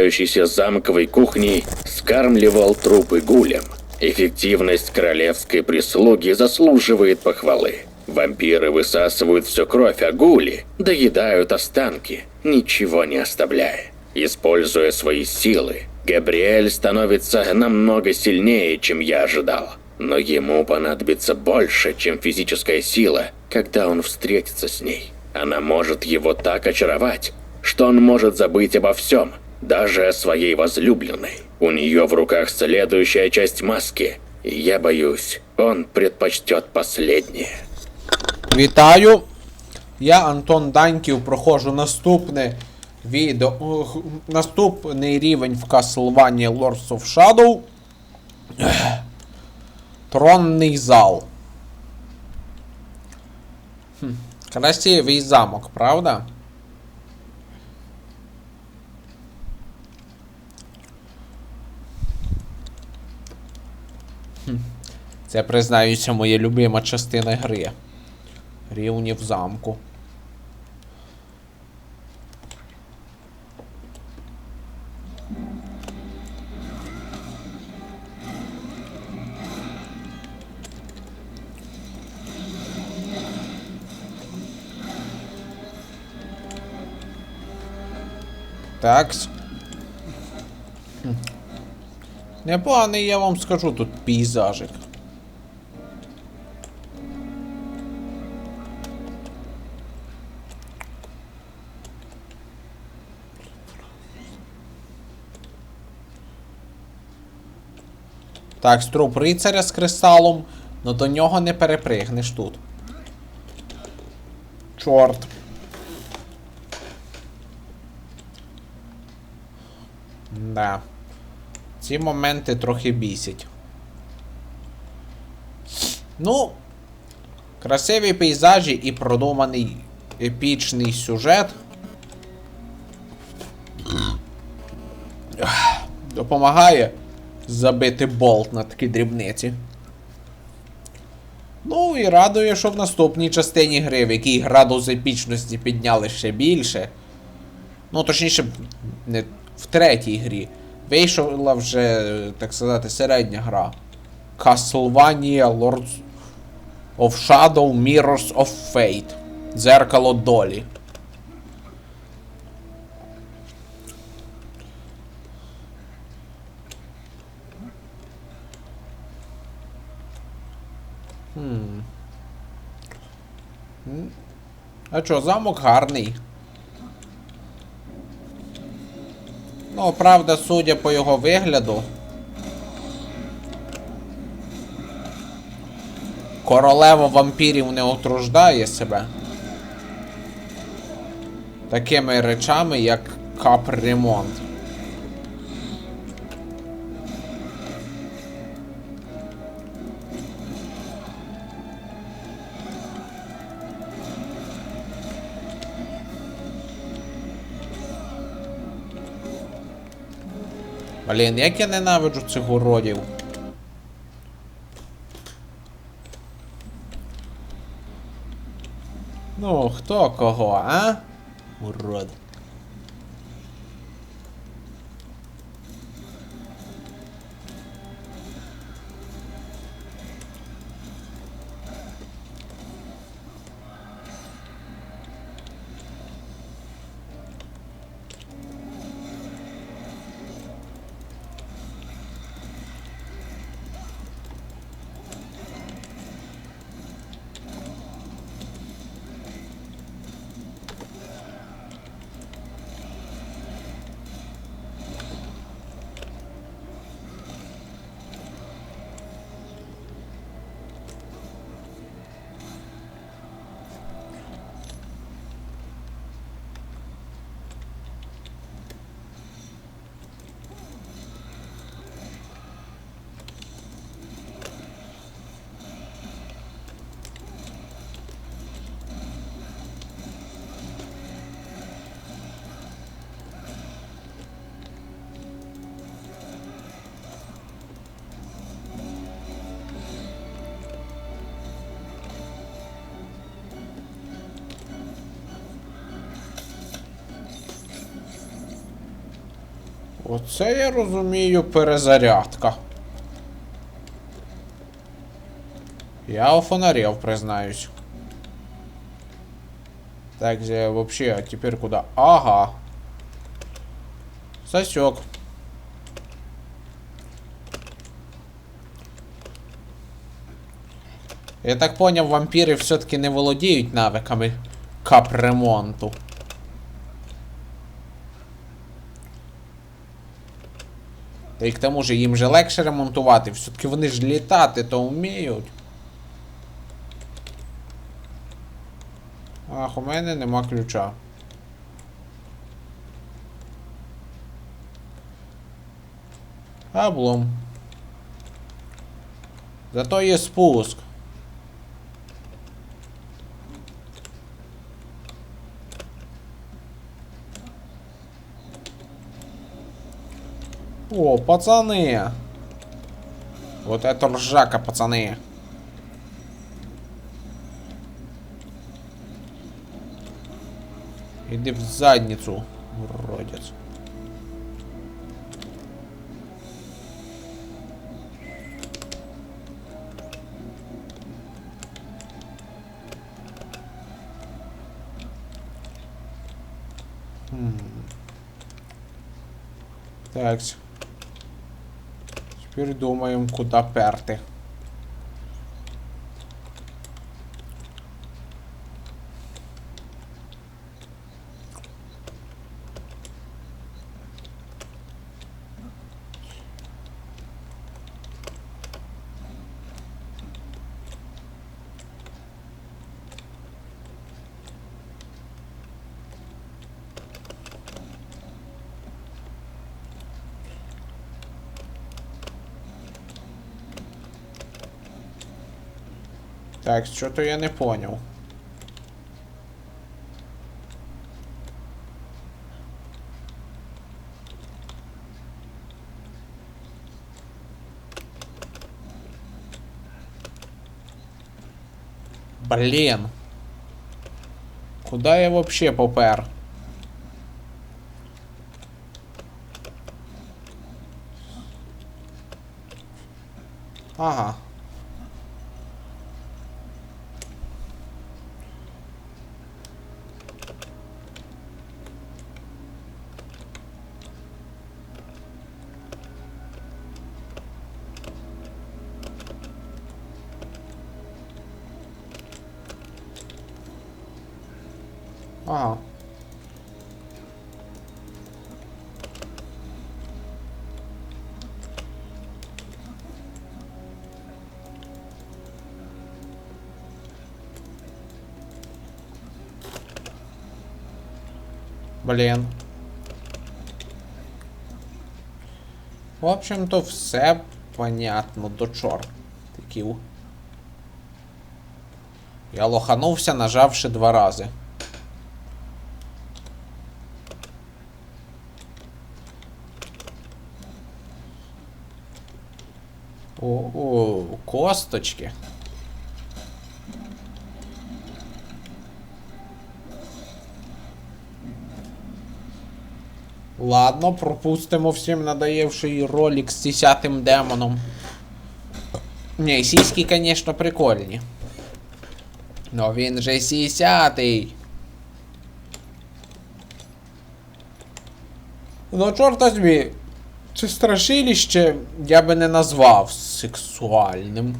занимающийся замковой кухней, скармливал трупы гулям. Эффективность королевской прислуги заслуживает похвалы. Вампиры высасывают всю кровь, а гули доедают останки, ничего не оставляя. Используя свои силы, Габриэль становится намного сильнее, чем я ожидал. Но ему понадобится больше, чем физическая сила, когда он встретится с ней. Она может его так очаровать, что он может забыть обо всем, даже своей возлюбленной. У нее в руках следующая часть маски, и я боюсь, он предпочтет последнее. Вітаю! Я Антон Даньків проходжу наступне відео. Наступний рівень в Castlevania Lords of Shadow. Тронний зал. Хм, красивий замок, правда? Це, признаюся, моя любима частина гри. Рівні в замку. Такс. Непоганий, я вам скажу, тут пейзажик. Так, струп рицаря з кристалом, но до нього не перепригнеш тут. Чорт. Да. Ці моменти трохи бісять. Ну, красиві пейзажі і продуманий епічний сюжет. Допомагає забити болт на такі дрібниці. Ну і радує, що в наступній частині гри, в якій градус епічності підняли ще більше. Ну, точніше, не в третій грі. Вийшла вже, так сказати, середня гра. Castlevania Lords of Shadow Mirrors of Fate. Дзеркало долі. Хм. А чо, замок гарний. Ну, правда, судя по його вигляду. Королева вампірів не утруждає себе. Такими речами, як капремонт. Блін, як я ненавиджу цих уродів. Ну, хто кого, а? Урод. Оце я розумію перезарядка. Я офонарел, признаюсь. Так, где вообще, а теперь куда? Ага. Засек. Я так поняв, вампіри все-таки не володіють навиками капремонту. Та й к тому же їм же легше ремонтувати, все-таки вони ж літати то вміють. Ах, у мене нема ключа. Облом. Зато є спуск. О, пацаны. Вот это ржака, пацаны. Иди в задницу, уродец. М. Так. Теперь думаем, куда перти. Так, что-то я не понял. Блин. Куда я вообще попер? Ага. Ага. Блін. В общем-то, все понятно до чортиків. Я лоханувся, нажавши два рази. О, о, косточки. Ладно, пропустимо всім надоевший ролик з 10 демоном. Не, сіськи, конечно, прикольні. Но він же сісятий. Ну, чорт возьми, це страшилище я би не назвав сексуальним.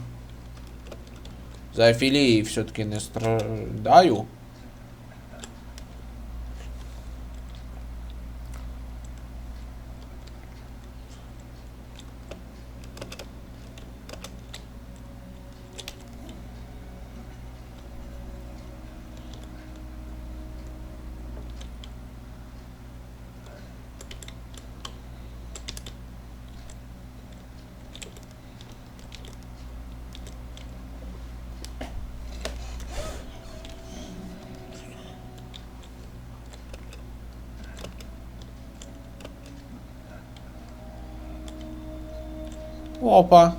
За афілії все-таки не страдаю. Опа.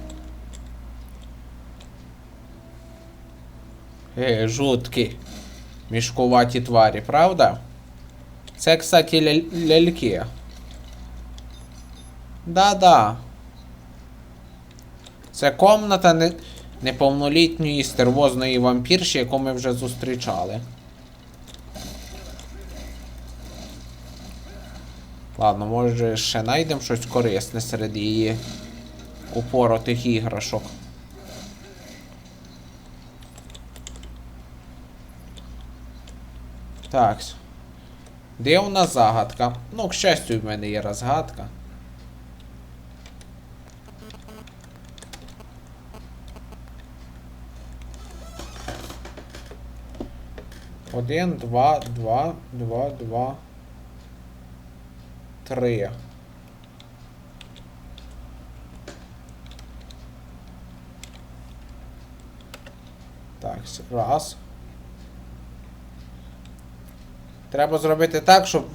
Е, жуткі. Мішкуваті тварі, правда? Це, кстати, ляль- ляльки. Да-да. Це комната не... неповнолітньої стервозної вампірші, яку ми вже зустрічали. Ладно, може ще знайдемо щось корисне серед її упоротих іграшок. Так. Де у нас загадка? Ну, к щастю, в мене є розгадка. Один, два, два, два, два. Три. Раз. Треба зробити так, щоб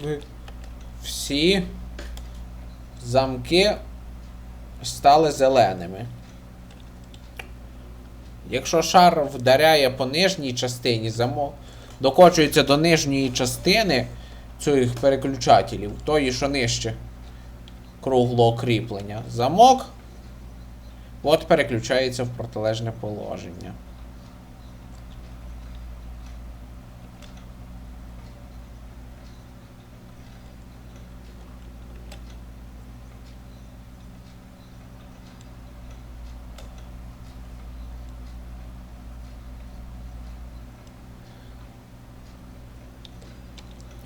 всі замки стали зеленими. Якщо шар вдаряє по нижній частині, замок докочується до нижньої частини цих переключателів, тої, що нижче круглого кріплення. Замок от переключається в протилежне положення.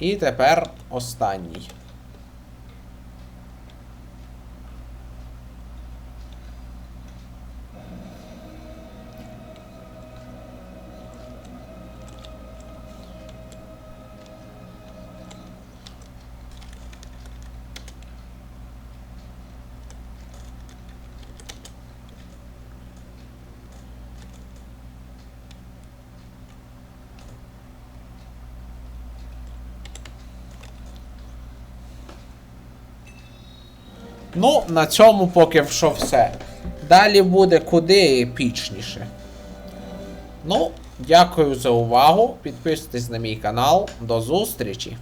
І тепер останній. Ну, на цьому поки що все. Далі буде куди епічніше. Ну, дякую за увагу. Підписуйтесь на мій канал. До зустрічі!